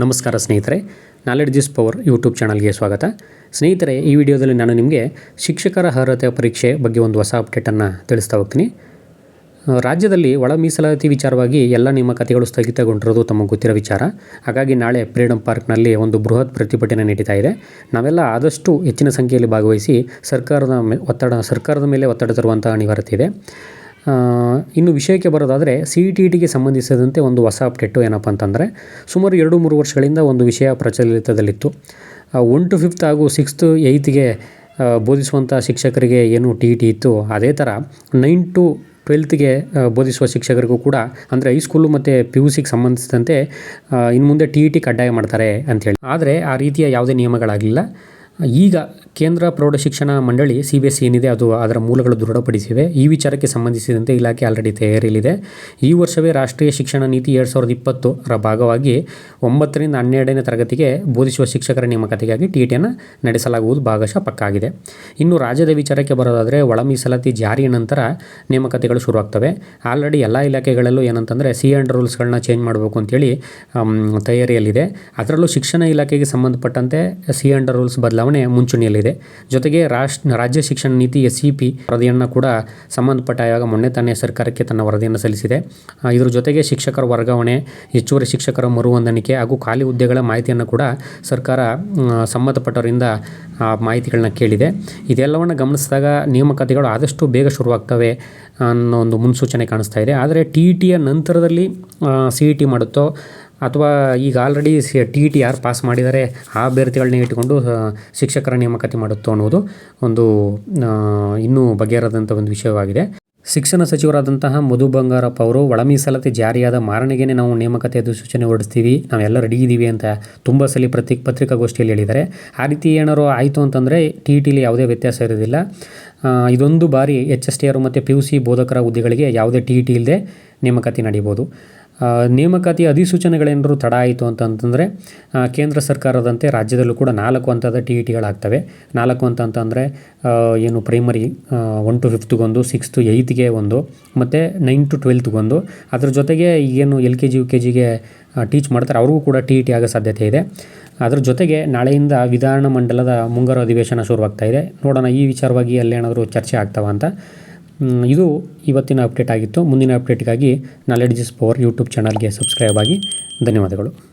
ನಮಸ್ಕಾರ ಸ್ನೇಹಿತರೆ knowledge is power YouTube ಚಾನಲ್ಗೆ ಸ್ವಾಗತ. ಸ್ನೇಹಿತರೆ, ಈ ವಿಡಿಯೋದಲ್ಲಿ ನಾನು ನಿಮಗೆ ಶಿಕ್ಷಕರ ಅರ್ಹತೆ ಪರೀಕ್ಷೆ ಬಗ್ಗೆ ಒಂದು ಹೊಸ ಅಪ್ಡೇಟನ್ನು ತಿಳಿಸ್ತಾ ಹೋಗ್ತೀನಿ. ರಾಜ್ಯದಲ್ಲಿ ಒಳ ಮೀಸಲಾತಿ ವಿಚಾರವಾಗಿ ಎಲ್ಲ ನೇಮಕಾತಿಗಳು ಸ್ಥಗಿತಗೊಂಡಿರೋದು ತಮಗೆ ಗೊತ್ತಿರೋ ವಿಚಾರ. ಹಾಗಾಗಿ ನಾಳೆ ಫ್ರೀಡಮ್ ಪಾರ್ಕ್ನಲ್ಲಿ ಒಂದು ಬೃಹತ್ ಪ್ರತಿಭಟನೆ ನಡೀತಾ ಇದೆ. ನಾವೆಲ್ಲ ಆದಷ್ಟು ಹೆಚ್ಚಿನ ಸಂಖ್ಯೆಯಲ್ಲಿ ಭಾಗವಹಿಸಿ ಸರ್ಕಾರದ ಒತ್ತಡ ಸರ್ಕಾರದ ಮೇಲೆ ಒತ್ತಡ ತರುವಂಥ ಅನಿವಾರ್ಯತೆ ಇದೆ. ಇನ್ನು ವಿಷಯಕ್ಕೆ ಬರೋದಾದರೆ ಸಿ ಟಿ ಟಿಗೆ ಸಂಬಂಧಿಸಿದಂತೆ ಒಂದು ಹೊಸ ಅಪ್ಡೇಟು ಏನಪ್ಪ ಅಂತಂದರೆ ಸುಮಾರು ಎರಡು ಮೂರು ವರ್ಷಗಳಿಂದ ಒಂದು ವಿಷಯ ಪ್ರಚಲಿತದಲ್ಲಿತ್ತು. ಒನ್ ಟು ಫಿಫ್ತ್ ಹಾಗೂ ಸಿಕ್ಸ್ತ್ ಏಯ್ತ್ಗೆ ಬೋಧಿಸುವಂಥ ಶಿಕ್ಷಕರಿಗೆ ಏನು ಟಿ ಟಿ ಇತ್ತು, ಅದೇ ಥರ ನೈನ್ ಟು ಟ್ವೆಲ್ತ್ಗೆ ಬೋಧಿಸುವ ಶಿಕ್ಷಕರಿಗೂ ಕೂಡ ಅಂದರೆ ಹೈಸ್ಕೂಲು ಮತ್ತು ಪಿ ಯು ಸಿಗೆ ಸಂಬಂಧಿಸಿದಂತೆ ಇನ್ನು ಮುಂದೆ ಟಿ ಇ ಟಿ ಕಡ್ಡಾಯ ಮಾಡ್ತಾರೆ ಅಂಥೇಳಿ ಆದರೆ ಆ ರೀತಿಯ ಯಾವುದೇ ನಿಯಮಗಳಾಗಿಲ್ಲ. ಈಗ ಕೇಂದ್ರ ಪ್ರೌಢ ಶಿಕ್ಷಣ ಮಂಡಳಿ ಸಿ ಬಿ ಎಸ್ ಸಿ ಏನಿದೆ ಅದು ಅದರ ಮೂಲಗಳು ದೃಢಪಡಿಸಿವೆ. ಈ ವಿಚಾರಕ್ಕೆ ಸಂಬಂಧಿಸಿದಂತೆ ಇಲಾಖೆ ಆಲ್ರೆಡಿ ತಯಾರಿಯಲ್ಲಿದೆ. ಈ ವರ್ಷವೇ ರಾಷ್ಟ್ರೀಯ ಶಿಕ್ಷಣ ನೀತಿ ಎರಡು ಸಾವಿರದ ಇಪ್ಪತ್ತರ ಭಾಗವಾಗಿ ಒಂಬತ್ತರಿಂದ ಹನ್ನೆರಡನೇ ತರಗತಿಗೆ ಬೋಧಿಸುವ ಶಿಕ್ಷಕರ ನೇಮಕಾತಿಗಾಗಿ ಟಿ ಟಿಯನ್ನು ನಡೆಸಲಾಗುವುದು. ಭಾಗಶಃ ಪಕ್ಕಾಗಿದೆ ಇನ್ನು ರಾಜ್ಯದ ವಿಚಾರಕ್ಕೆ ಬರೋದಾದರೆ ಒಳ ಮೀಸಲಾತಿ ಜಾರಿಯ ನಂತರ ನೇಮಕಾತಿಗಳು ಶುರುವಾಗ್ತವೆ. ಆಲ್ರೆಡಿ ಎಲ್ಲ ಇಲಾಖೆಗಳಲ್ಲೂ ಏನಂತಂದರೆ ಸಿ ಆ್ಯಂಡ್ ರೂಲ್ಸ್ಗಳನ್ನ ಚೇಂಜ್ ಮಾಡಬೇಕು ಅಂತೇಳಿ ತಯಾರಿಯಲ್ಲಿದೆ. ಅದರಲ್ಲೂ ಶಿಕ್ಷಣ ಇಲಾಖೆಗೆ ಸಂಬಂಧಪಟ್ಟಂತೆ ಸಿ ಆ್ಯಂಡ್ ರೂಲ್ಸ್ ಬದಲಾವಣೆ ಮುಂಚೂಣಿಯಲ್ಲಿದೆ. ಜೊತೆಗೆ ರಾಷ್ಟ್ರ, ರಾಜ್ಯ ಶಿಕ್ಷಣ ನೀತಿ ಎಸ್ ಸಿ ಪಿ ವರದಿಯನ್ನು ಕೂಡ ಸಂಬಂಧಪಟ್ಟ ಆಯೋಗ ಮೊನ್ನೆ ತಾನೇ ಸರ್ಕಾರಕ್ಕೆ ತನ್ನ ವರದಿಯನ್ನು ಸಲ್ಲಿಸಿದೆ. ಇದರ ಜೊತೆಗೆ ಶಿಕ್ಷಕರ ವರ್ಗಾವಣೆ, ಹೆಚ್ಚುವರಿ ಶಿಕ್ಷಕರ ಮರುಹೊಂದಾಣಿಕೆ ಹಾಗೂ ಖಾಲಿ ಹುದ್ದೆಗಳ ಮಾಹಿತಿಯನ್ನು ಕೂಡ ಸರ್ಕಾರ ಸಂಬಂಧಪಟ್ಟವರಿಂದ ಮಾಹಿತಿಗಳನ್ನ ಕೇಳಿದೆ. ಇದೆಲ್ಲವನ್ನು ಗಮನಿಸಿದಾಗ ನೇಮಕಾತಿಗಳು ಆದಷ್ಟು ಬೇಗ ಶುರುವಾಗ್ತವೆ ಅನ್ನೋ ಒಂದು ಮುನ್ಸೂಚನೆ ಕಾಣಿಸ್ತಾ ಇದೆ. ಆದರೆ ಟಿ ಇ ಟಿಯ ನಂತರದಲ್ಲಿ ಸಿ ಇ ಟಿ ಮಾಡುತ್ತೋ ಅಥವಾ ಈಗ already C T E T ಯಾರು ಪಾಸ್ ಮಾಡಿದರೆ ಆ ಅಭ್ಯರ್ಥಿಗಳನ್ನ ಇಟ್ಟುಕೊಂಡು ಶಿಕ್ಷಕರ ನೇಮಕಾತಿ ಮಾಡುತ್ತೋ ಅನ್ನೋದು ಒಂದು ಇನ್ನೂ ಬಗೆಹರದಂಥ ಒಂದು ವಿಷಯವಾಗಿದೆ. ಶಿಕ್ಷಣ ಸಚಿವರಾದಂತಹ ಮಧು ಬಂಗಾರಪ್ಪ ಅವರು ಒಳ ಮೀಸಲಾತಿ ಜಾರಿಯಾದ ಮಾರನೆಗೇನೆ ನಾವು ನೇಮಕಾತಿ ಅಧಿಸೂಚನೆ ಹೊರಡಿಸ್ತೀವಿ, ನಾವೆಲ್ಲ ರೆಡಿ ಇದ್ದೀವಿ ಅಂತ ತುಂಬ ಸಲ ಪ್ರತಿ ಪತ್ರಿಕಾಗೋಷ್ಠಿಯಲ್ಲಿ ಹೇಳಿದ್ದಾರೆ. ಆ ರೀತಿ ಏನಾರು ಆಯಿತು ಅಂತಂದರೆ ಟಿ ಟಿಲಿ ಯಾವುದೇ ವ್ಯತ್ಯಾಸ ಇರೋದಿಲ್ಲ. ಇದೊಂದು ಬಾರಿ ಎಚ್ ಎಸ್ ಟಿ ಆರ್ ಮತ್ತು ಪಿ ಯು ಸಿ ಬೋಧಕರ ಹುದ್ದೆಗಳಿಗೆ ಯಾವುದೇ ಟಿ ಇ ಟಿ ಇಲ್ಲದೆ ನೇಮಕಾತಿ ನಡೀಬೋದು. ನೇಮಕಾತಿ ಅಧಿಸೂಚನೆಗಳೇನಾದ್ರು ತಡ ಆಯಿತು ಅಂತಂತಂದರೆ ಕೇಂದ್ರ ಸರ್ಕಾರದಂತೆ ರಾಜ್ಯದಲ್ಲೂ ಕೂಡ ನಾಲ್ಕು ಹಂತದ ಟಿ ಇ ಟಿಗಳಾಗ್ತವೆ ನಾಲ್ಕು ಅಂತ ಅಂತಂದರೆ ಏನು ಪ್ರೈಮರಿ ಒನ್ ಟು ಫಿಫ್ತ್ಗೊಂದು ಸಿಕ್ಸ್ತು ಏಯ್ತ್ಗೆ ಒಂದು, ಮತ್ತು ನೈನ್ ಟು ಟ್ವೆಲ್ತ್ಗೊಂದು ಅದ್ರ ಜೊತೆಗೆ ಏನು L K G, U K ಜಿಗೆ ಟೀಚ್ ಮಾಡ್ತಾರೆ, ಅವ್ರಿಗೂ ಕೂಡ ಟಿ ಇ ಟಿ ಆಗೋ ಸಾಧ್ಯತೆ ಇದೆ. ಅದ್ರ ಜೊತೆಗೆ ನಾಳೆಯಿಂದ ವಿಧಾನ ಮಂಡಲದ ಮುಂಗಾರು ಅಧಿವೇಶನ ಶುರುವಾಗ್ತಾ ಇದೆ. ನೋಡೋಣ ಈ ವಿಚಾರವಾಗಿ ಅಲ್ಲೇನಾದರೂ ಚರ್ಚೆ ಆಗ್ತಾವ ಅಂತ. ಇದು ಇವತ್ತಿನ ಅಪ್ಡೇಟ್ ಆಗಿತ್ತು. ಮುಂದಿನ ಅಪ್ಡೇಟ್ಗಾಗಿ ನಾಲೆಡ್ಜ್ ಇಸ್ ಪವರ್ ಯೂಟ್ಯೂಬ್ ಚಾನಲ್ಗೆ ಸಬ್ಸ್ಕ್ರೈಬ್ ಆಗಿ. ಧನ್ಯವಾದಗಳು.